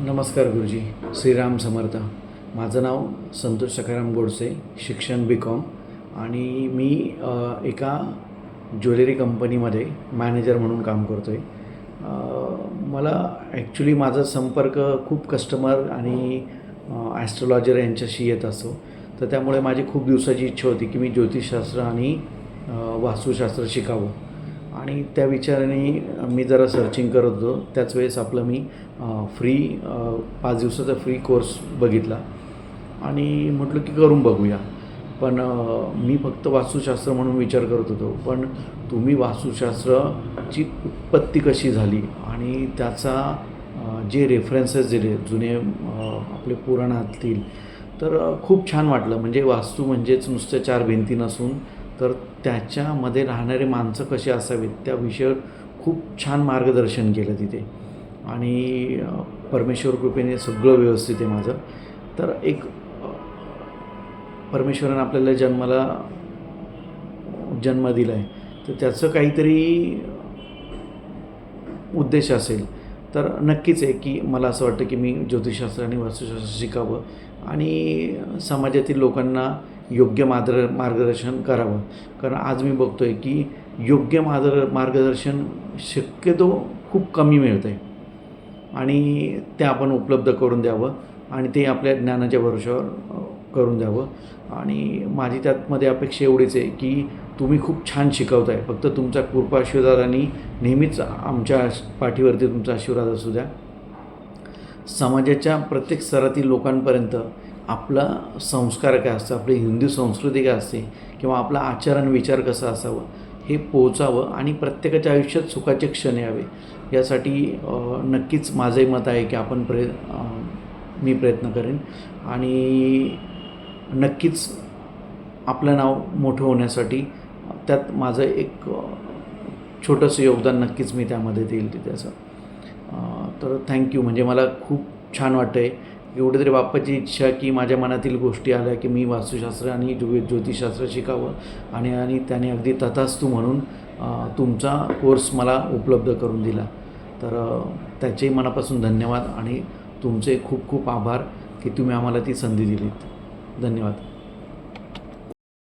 नमस्कार गुरुजी श्रीराम समर्थ. माझं नाव संतोष सखाराम गोडसे शिक्षण बी कॉम आणि मी एका ज्वेलरी कंपनीमध्ये मॅनेजर म्हणून काम करतो आहे मला ॲक्च्युली माझा संपर्क खूप कस्टमर आणि ॲस्ट्रॉलॉजर यांच्याशी येत असतो. तर त्यामुळे माझी खूप दिवसाची इच्छा होती की मी ज्योतिषशास्त्र आणि वास्तुशास्त्र शिकावं. आणि त्या विचाराने मी जरा सर्चिंग करत होतो. त्याच वेळेस आपलं मी फ्री पाच दिवसाचा फ्री कोर्स बघितला. आणि म्हटलं की करून बघूया. पण मी फक्त वास्तुशास्त्र म्हणून विचार करत होतो. पण तुम्ही वास्तुशास्त्राची उत्पत्ती कशी झाली? आणि त्याचा जे रेफरन्सेस दिले जुने आपले पुराणातील तर खूप छान वाटलं. म्हणजे वास्तू म्हणजेच नुसत्या चार भिंती नसून तर त्याच्यामध्ये राहणारे माणसं कशी असावीत? त्या विषयावर खूप छान मार्गदर्शन केलं तिथे. आणि परमेश्वर कृपेने सगळं व्यवस्थित आहे माझं. तर एक परमेश्वरानं आपल्याला जन्माला जन्म दिला आहे तर त्याचं काहीतरी उद्देश असेल. तर नक्कीच आहे की मला असं वाटतं की मी ज्योतिषशास्त्र आणि वास्तुशास्त्र शिकावं आणि समाजातील लोकांना योग्य मार्ग मार्गदर्शन करावं. कारण आज मी बघतो आहे की योग्य मार्ग मार्गदर्शन शक्यतो खूप कमी मिळतं आहे आणि ते आपण उपलब्ध करून द्यावं आणि ते आपल्या ज्ञानाच्या भरोशावर करून द्यावं. आणि माझी त्यातमध्ये अपेक्षा एवढीच आहे की तुम्ही खूप छान शिकवताय. फक्त तुमचा कृपा आशीर्वाद आणि नेहमीच आमच्या पाठीवरती तुमचा आशीर्वाद असू द्या. समाजाच्या प्रत्येक स्तरातील लोकांपर्यंत आपला संस्कार काय असतं? आपली हिंदू संस्कृती काय असते? किंवा आपला आचरण विचार कसा असावा? हे पोचावं आणि प्रत्येकाच्या आयुष्यात सुखाचे क्षण यावे. यासाठी नक्कीच माझंही मत आहे की आपण प्रय मी प्रयत्न करेन. आणि नक्कीच आपलं नाव मोठं होण्यासाठी त्यात माझं एक छोटंसं योगदान नक्कीच मी त्यामध्ये देईल तिथे असं. तर थँक्यू म्हणजे मला खूप छान वाटतं आहे एवढं तरी बाप्पाची इच्छा की माझ्या मनातील गोष्टी आल्या की मी वास्तुशास्त्र आणि ज्यो ज्योतिषशास्त्र शिकावं आणि आणि त्याने अगदी तथास्तू म्हणून तुमचा कोर्स मला उपलब्ध करून दिला. तर त्याचेही मनापासून धन्यवाद आणि तुमचे खूप खूप आभार की तुम्ही आम्हाला ती संधी दिलीत. धन्यवाद.